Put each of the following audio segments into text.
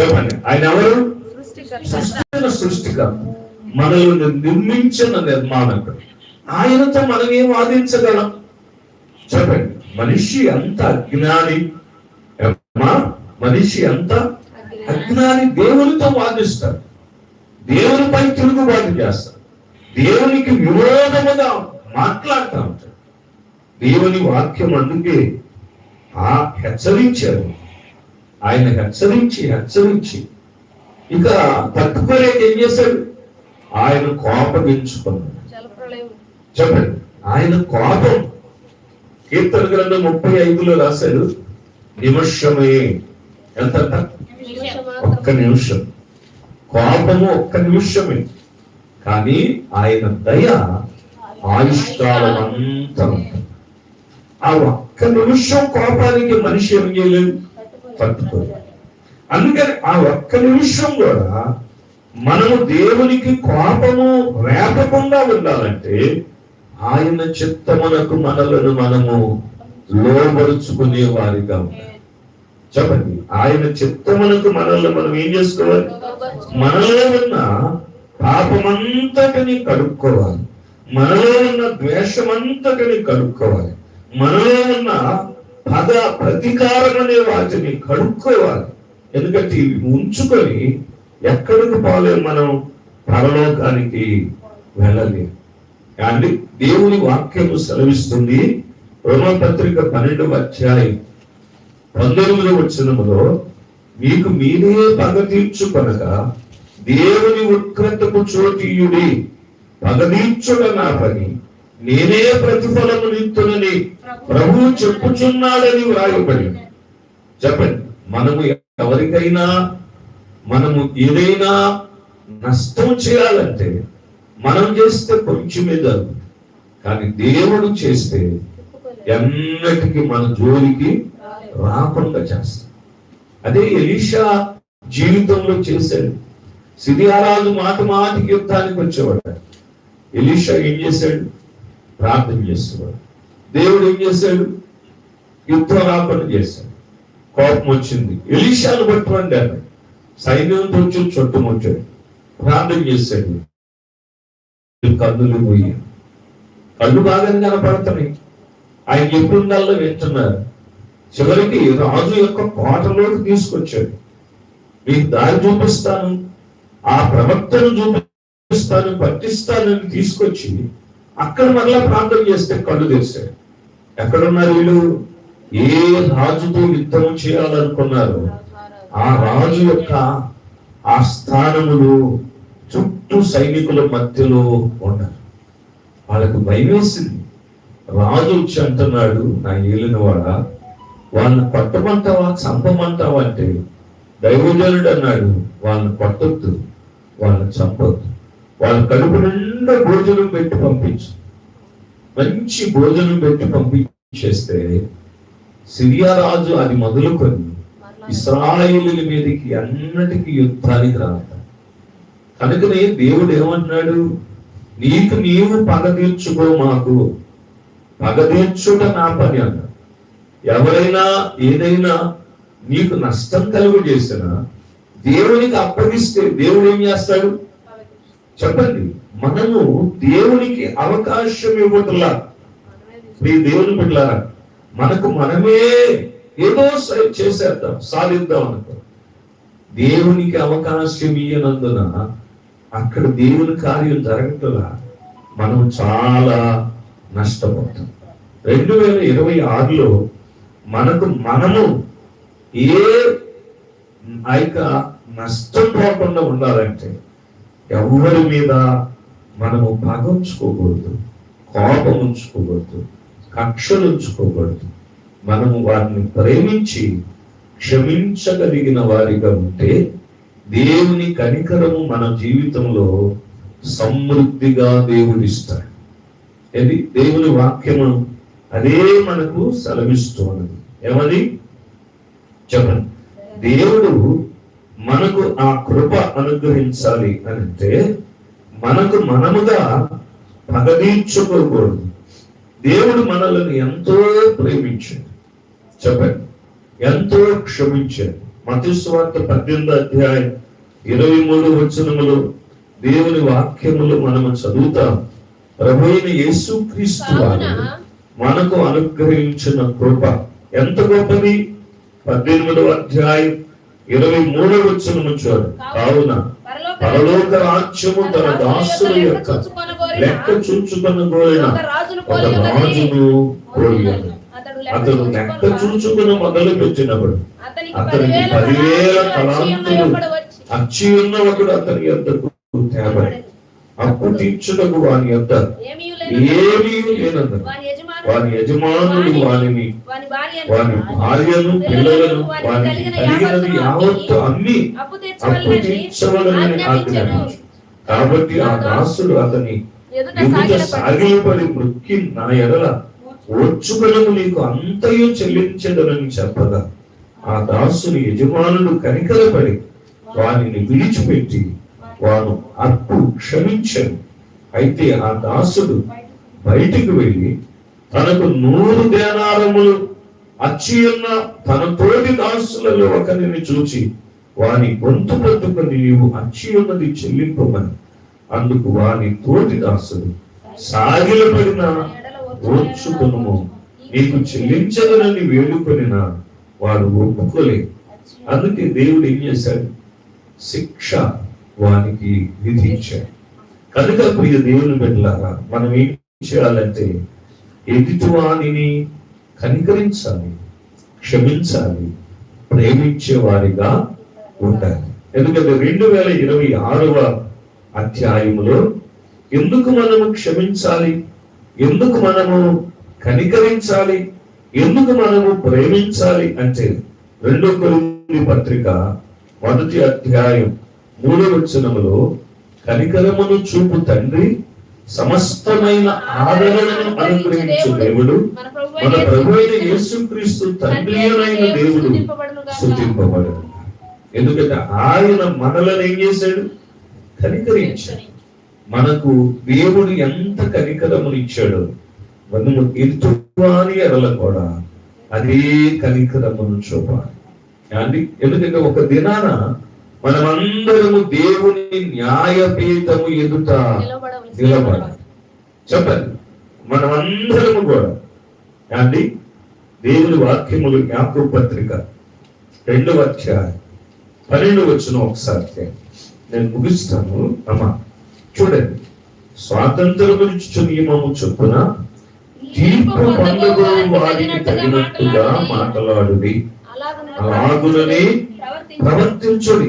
చెప్పండి. ఆయన ఎవరు? సృష్టికర్త. మనల్ని నిర్మించిన నిర్మాణకుడు ఆయనతో మనం ఏం వాదించగలం? చెప్పండి. మనిషి అంత అజ్ఞాని? మనిషి అంత అజ్ఞాని? దేవునితో వాదిస్తాడు దేవునిపై తిరుగుబాటు చేస్తాడు దేవునికి విరోధముగా మాట్లాడుతూ ఉంటాడు దేవుని వాక్యం అందుకే ఆ హెచ్చరించారు. ఆయన హెచ్చరించి హెచ్చరించి. ఇక తట్టుకోలేక ఏం చేశాడు? ఆయన కోపగించుకున్నాడు చెప్పండి. ఆయన కోపం. కీర్తన గ్రంథం ముప్పై ఐదులో రాశాడు నిమిషమే. ఎంత ఒక్క నిమిషం. కోపము ఒక్క నిమిషమే. కానీ ఆయన దయ ఆయుష్కాలం అంతా. ఆ ఒక్క నిమిషం కోపానికి మనిషి ఏం చేయలేదు తట్టుకోలేదు అందుకని ఆ ఒక్క నిమిషం కూడా మనము దేవునికి కోపము రేపకుండా ఉండాలంటే ఆయన చిత్తమునకు మనలను మనము లోబరుచుకునే వారిగా ఉండాలి. చెప్పండి ఆయన చిత్తమునకు మనల్ని మనం ఏం చేసుకోవాలి? మనలో ఉన్న పాపమంతటిని కడుక్కోవాలి. మనలో ఉన్న ద్వేషమంతటిని కడుక్కోవాలి. మనలో ఉన్న పద ప్రతీకారం అనే వాటిని కడుక్కోవాలి ఎందుకంటే ఇవి ఉంచుకొని ఎక్కడికి పోలేం మనం? పరలోకానికి వెళ్ళలేము కానీ దేవుని వాక్యము సెలవిస్తుంది. రోమపత్రిక పన్నెండవ అధ్యాయం పంతొమ్మిదవ వచ్చినములో మీకు మీరే పగ తీర్చుకొనగా దేవుని ఉత్కృతకు చోటీయుడి పగ తీర్చుట నా పని. నేనే ప్రతిఫలము నిత్తునని ప్రభు చెప్పుచున్నాడని వ్రాయబడి చెప్పండి మనము ఎవరికైనా మనము ఏదైనా నష్టం చేయాలంటే మనం చేస్తే కొంచెమే జరుగుతుంది. కానీ దేవుడు చేస్తే ఎన్నటికీ మన జోలికి రాకుండా చేస్తాడు. అదే ఎలీషా జీవితంలో చేశాడు. సిరియారాజు మాట మాటికి యుద్ధానికి వచ్చేవాడు. ఎలీషా ఏం చేశాడు? ప్రార్థన చేసేవాడు దేవుడు ఏం చేశాడు? యుద్ధం చేశాడు. కోపం వచ్చింది. ఎలీషాను పట్టుకోండి అన్నాడు. సైన్యంతో వచ్చి చుట్టుముట్టాడు ప్రార్థన చేశాడు. కన్నులు పోయి కళ్ళు బాగానే కనపడుతున్నాయి. ఆయన ఎప్పుడుండాలో వింటున్నారు? చివరికి రాజు యొక్క కోటలోకి తీసుకొచ్చాడు. మీకు దారి చూపిస్తాను. ఆ ప్రవక్తను చూపిస్తాను పట్టిస్తానని తీసుకొచ్చి అక్కడ మరలా ప్రార్థన చేస్తే కళ్ళు తెరిచాడు ఎక్కడున్నారు వీళ్ళు? ఏ రాజుతో యుద్ధం చేయాలనుకున్నారు ఆ రాజు యొక్క ఆ స్థానములు చుట్టూ సైనికుల మధ్యలో ఉన్నారు. వాళ్ళకు భయం వేసింది రాజు వచ్చి అంటున్నాడు నా ఏలినవాడ వాళ్ళని కొట్టమంటావా చంపమంటావా? అంటే దైవజనుడు అన్నాడు వాళ్ళని కొట్టొద్దు వాళ్ళని చంపొద్దు. వాళ్ళ కడుపు నిండా భోజనం పెట్టి పంపించు. మంచి భోజనం పెట్టి పంపించేస్తే సిరియా రాజు అది మొదలుకొని ఇస్రాయేలుల మీదకి అన్నటికీ యుద్ధానికి రాతాడు కనుకనే దేవుడు ఏమంటున్నాడు? నీకు నీవు పగ తీర్చుకో మాకు. పగ తీర్చుట నా పని అన్న ఎవరైనా ఏదైనా నీకు నష్టం కలుగు చేసినా దేవునికి అప్పగిస్తే దేవుడు ఏం చేస్తాడు? చెప్పండి మనము దేవునికి అవకాశం ఇవ్వట్లా? మీ దేవుని బిడ్డలారా మనకు మనమే ఏదో చేసేద్దాం సాధిద్దాం అనుకో. దేవునికి అవకాశం ఇయ్యనందున అక్కడ దేవుని కార్యం జరగటలా మనం చాలా నష్టపోతాం. రెండు వేల ఇరవై ఆరులో మనకు మనము ఏ ఆ యొక్క నష్టం పోకుండా ఉండాలంటే ఎవరి మీద మనము పగ ఉంచుకోకూడదు కోపం ఉంచుకోకూడదు కక్షలు ఉంచుకోకూడదు. మనము వారిని ప్రేమించి క్షమించగలిగిన వారిగా ఉంటే దేవుని కనికరము మన జీవితంలో సమృద్ధిగా దేవుడిస్తాడు. ఇది దేవుని వాక్యము అదే మనకు సెలవిస్తూ ఉన్నది. ఏమని చెప్పండి. దేవుడు మనకు ఆ కృప అనుగ్రహించాలి అని అంటే మనకు మనముగా పగదీర్చుకోకూడదు. దేవుడు మనల్ని ఎంతో ప్రేమించాడు. చెప్పండి. ఎంతో క్షమించాడు. మతస్వార్త పద్దెనిమిది అధ్యాయం ఇరవై మూడు వచనములు దేవుని వాక్యములు మనము చదువుతాం. ప్రభు అయిన యేసుక్రీస్తు మనకు అనుగ్రహించిన కృప. ఎంత గొప్పది? పద్దెనిమిదవ అధ్యాయం ఇరవై మూడవ వచనము చూడు కావున పరలోక రాజ్యము తన దాసుల యొక్క లెక్క చూచుకొని కోరిన ఒక రాజును కోరియాను అతడు లెక్క చూచుకుని మొదలు పెట్టినప్పుడు అతనికి పదివేల తలాంతులు వచ్చి అచ్చి ఉన్న ఒకడు అతని యొద్దకు తేబడి. అప్పు తీర్చుటకు వాని యొద్ద ఏమీ వాని యజమానుడు వాని వాని భార్యను వాని పిల్లలను వానికి కలిగినది యావత్తు అమ్మి అప్పు తీర్చవలనని. ఆజ్ఞాపించు కాబట్టి ఆ దాసుడు అతని ఎదుట సాగిలపడి మృక్కి నా ఎడల ఓర్చుకునము నీకు అంతయు చెల్లించదనని చెప్పగా ఆ దాసుని యజమానుడు కనికరపడి వానిని విడిచిపెట్టి వాను అప్పు క్షమించను. అయితే ఆ దాసుడు బయటికి వెళ్ళి తనకు నూరు దేనారములు అచ్చి ఉన్న తన తోటి దాసులలో ఒకరిని చూచి వాని గొంతు పట్టుకుని నీవు అచ్చి ఉన్నది చెల్లింపమని. అందుకు వాని తోటి దాసుడు సాగిలపడిన ఓర్చుకును నీకు చెల్లించదనని వేడుకొనిన వాడు ఒప్పుకోలేదు అందుకే దేవుడు ఏం చేశాడు? శిక్ష వానికి విధించాడు. కనుక ప్రియ దేవుని బిడ్డలారా మనం ఏం చేయాలంటే ఎదుటివాణిని కనికరించాలి క్షమించాలి ప్రేమించే వారిగా ఉండాలి. ఎందుకంటే రెండు వేల ఇరవై ఆరవ అధ్యాయములో ఎందుకు మనము క్షమించాలి ఎందుకు మనము కనికరించాలి ఎందుకు మనము ప్రేమించాలి అంటే రెండో కొరింథీ పత్రిక మొదటి అధ్యాయం మూడవ వచనములో కనికరమును చూపు తండ్రి సమస్తమైన ఆదరణను అనుగ్రహించు దేవుడు. మన ప్రభు అయిన యేసుక్రీస్తు తండ్రి అయిన దేవుడు స్థుతింపబడు. ఎందుకంటే ఆయన మనలను ఏం చేశాడు? కనికరించాడు. మనకు దేవుడు ఎంత కనికరమును ఇచ్చాడో మనము ఎదుటివాని ఎడల కూడా అదే కనికరమును చూపాలి. అండి ఎందుకంటే ఒక దినాన మనమందరము దేవుని న్యాయపీఠము ఎదుట నిలబడాలి. చెప్పండి. మనమందరము కూడా. అండి దేవుని వాక్యములు జ్ఞాపక పత్రిక రెండవ అధ్యాయం పన్నెండు వచ్చిన ఒకసారి నేను ముగిస్తాను. అమ్మా చూడండి. స్వాతంత్రము ఇచ్చు నియమము చొప్పున తీర్పు పొందగో వారికి తగినట్టుగా మాట్లాడుడి అలాగుననే ప్రవర్తించుడి.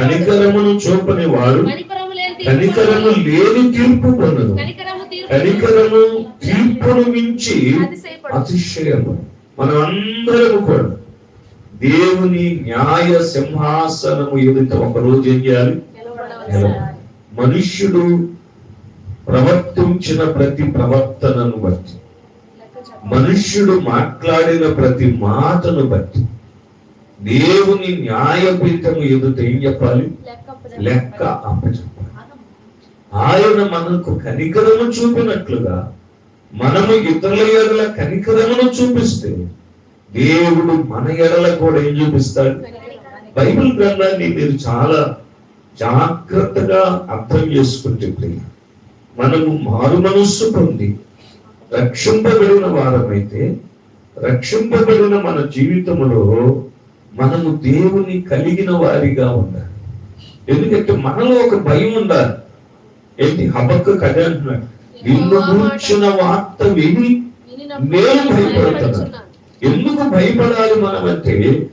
కనికరమును చూపని వారు కనికరము లేని తీర్పు పొందదు కనికరము తీర్పు కనికరము తీర్పును మించి. అతిశయము. మనం అందరము కూడా దేవుని న్యాయ సింహాసనము ఎదుట ఒక రోజు ఏం చేయాలి. మనుష్యుడు ప్రవర్తించిన ప్రతి ప్రవర్తనను బట్టి. మనుష్యుడు మాట్లాడిన ప్రతి మాటను బట్టి దేవుని న్యాయపీఠము ఎదుట ఏం చెప్పాలి? లెక్క అప్పచెప్పాలి. ఆయన మనకు కనికరము చూపినట్లుగా మనము ఇతరుల ఎడల కనికరమును చూపిస్తే దేవుడు మన ఎడల కూడా ఏం చూపిస్తాడు? బైబిల్ గ్రంథాన్ని మీరు చాలా జాగ్రత్తగా అర్థం చేసుకుంటే మనము మారు మనస్సు పొంది రక్షింపబడిన వారమైతే రక్షింపబడిన మన జీవితంలో మనము దేవుని కలిగిన వారిగా ఉండాలి. ఎందుకంటే మనలో ఒక భయం ఉండాలి. ఏంటి? హబక్కు కథ అంటున్నాడు. నిన్ను కూర్చున్న వార్త విని నేను భయపడుతున్నాను. ఎందుకు భయపడాలి మనం అంటే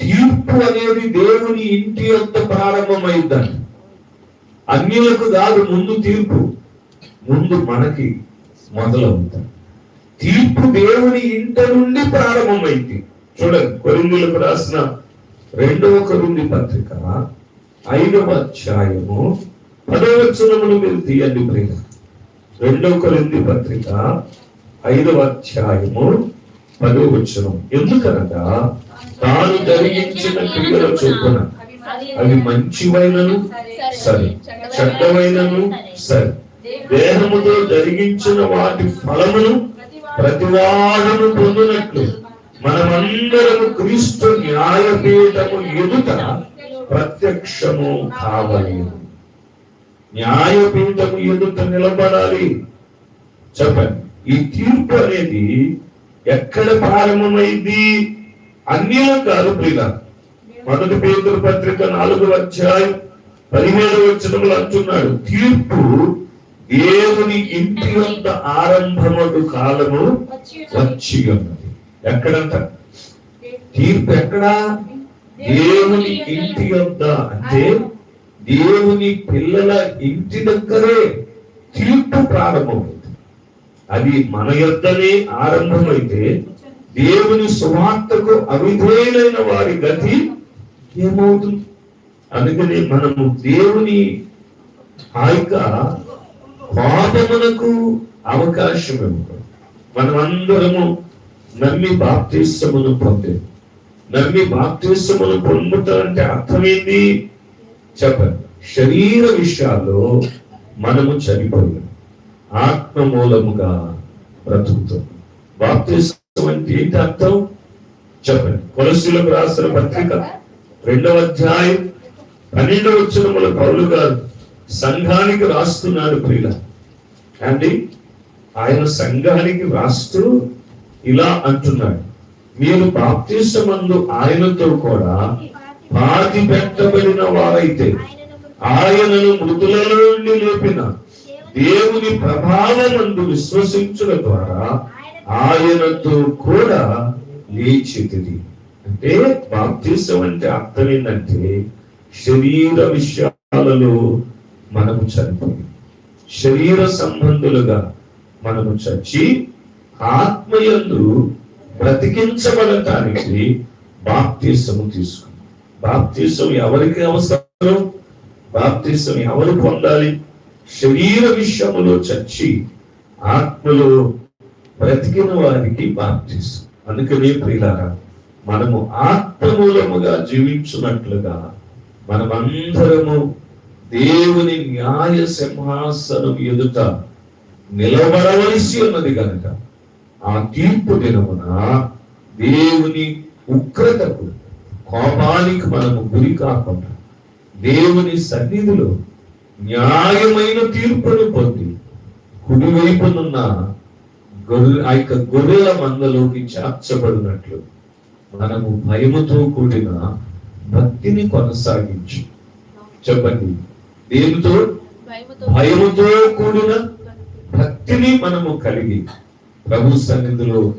తీర్పు అనేది దేవుని ఇంటి యొక్క ప్రారంభమైందని. అన్యులకు కాదు ముందు తీర్పు. ముందు మనకి మొదలవుతాం తీర్పు దేవుని ఇంట నుండి ప్రారంభమైంది చూడండి కొరిందులకు రాసిన రెండవ కొరింది పత్రిక ఐదవ అధ్యాయము పదవచనమును మీరు తీయండి ప్రియ రెండవ కొరింది పత్రిక ఐదవ అధ్యాయము పదవచనం ఎందుకనగా తాను జరిగించిన క్రియల చొప్పున అవి మంచివైనను సరే. చెడ్డవైనను సరే. దేహముతో జరిగించిన వాటి ఫలమును ప్రతివాడును పొందినట్లు మనమందరము క్రీస్తు న్యాయపీఠము ఎదుట ప్రత్యక్షము కావాలి న్యాయపీఠము ఎదుట నిలబడాలి. చెప్పండి ఈ తీర్పు అనేది ఎక్కడ ప్రారంభమైంది? అన్యులు కాదు ప్రియుల మొదటి పేదల పత్రిక నాలుగు అధ్యాయం పదిహేడు వచనములు అంటున్నాడు తీర్పు దేవుని ఇంటి యొక్క ఆరంభముడు కాలము వచ్చి ఉన్నది. ఎక్కడంట? తీర్పు ఎక్కడా? దేవుని ఇంటి యొక్క అంటే దేవుని పిల్లల ఇంటి దగ్గరే తీర్పు ప్రారంభమవుతుంది. అది మన యొద్దనే ఆరంభమైతే దేవుని సువార్తకు అవిధేయులైన వారి గతి ఏమవుతుంది? అందుకని మనము దేవుని ఆ యొక్క కోపమునకు అవకాశం ఇవ్వకూడదు మనమందరము నమ్మి బాప్తిస్మను పొందే. నమ్మి బాప్తిస్మను పొందుతారంటే అర్థమైంది? చెప్పండి. శరీర విషయాల్లో మనము చనిపోయాం. ఆత్మ మూలముగా బ్రతుకుతాం. బాప్తిస్మం అంటే ఏంటి అర్థం? చెప్పండి. కొలసులకు రాసిన పత్రిక రెండవ అధ్యాయం పన్నెండవ వచ్చిన పౌలు గారు సంఘానికి రాస్తున్నాడు ప్రియుల. అండి ఆయన సంఘానికి రాస్తూ ఇలా అంటున్నాడు. మీరు బాప్తిష్టమందు ఆయనతో కూడా పాతి పెట్టబడిన వారైతే ఆయనను మృతుల నుండి లేపిన దేవుని ప్రభావమందు విశ్వసించుట ద్వారా ఆయనతో కూడా లేచితిది అంటే బాప్తిసం అంటే అర్థం ఏంటంటే శరీర విషయాలలో మనము చనిపోయి శరీర సంబంధులుగా మనము చచ్చి ఆత్మయందు బ్రతికించబడటానికి బాప్తీసము తీసుకున్నాం. బాప్తీసం ఎవరికి అవసరం? బాప్తీసం ఎవరు పొందాలి? శరీర విషయములో చచ్చి ఆత్మలో బ్రతికిన వారికి బాప్తీసం. అందుకనే ప్రియులారా మనము ఆత్మమూలముగా జీవించున్నట్లుగా మనమందరము దేవుని న్యాయ సింహాసనం ఎదుట నిలబడవలసి ఉన్నది కనుక ఆ తీర్పు దినమున దేవుని ఉగ్రతకు కోపానికి మనము గురి కాకుండా దేవుని సన్నిధిలో న్యాయమైన తీర్పును పొంది కుడివైపునున్న గొర్రె ఆ యొక్క గొర్రెల మందలోకి చేర్చబడినట్లు మనము భయముతో కూడిన భక్తిని కొనసాగించి. చెప్పండి. దేనితో? భయముతో కూడిన భక్తిని మనము కలిగి ప్రభు సన్నిధిలో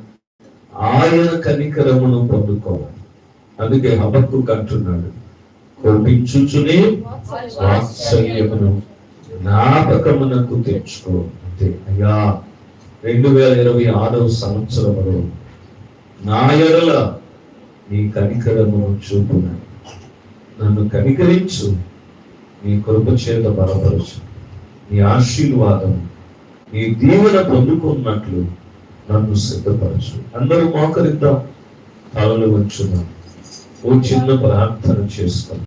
ఆయన కనికరమును పొందుకోవాలి. అందుకే హబక్కు అంటున్నాడు కోపించుచునే వాత్సల్యమును జ్ఞాపకమునకు తెచ్చుకో. అంతే. అయ్యా రెండు వేల ఇరవై ఆరవ సంవత్సరములో నా ఎడల నీ కనికరమును చూపున. నన్ను కనికరించు. నీ కృప చేత బలపరచు. నీ ఆశీర్వాదం నీ దీవెన పొందుకున్నట్లు నన్ను సిద్ధపరచు. అందరూ మోకరిద్దాం. తలలు వచ్చున్నాం ఓ చిన్న ప్రార్థన చేసుకుందాం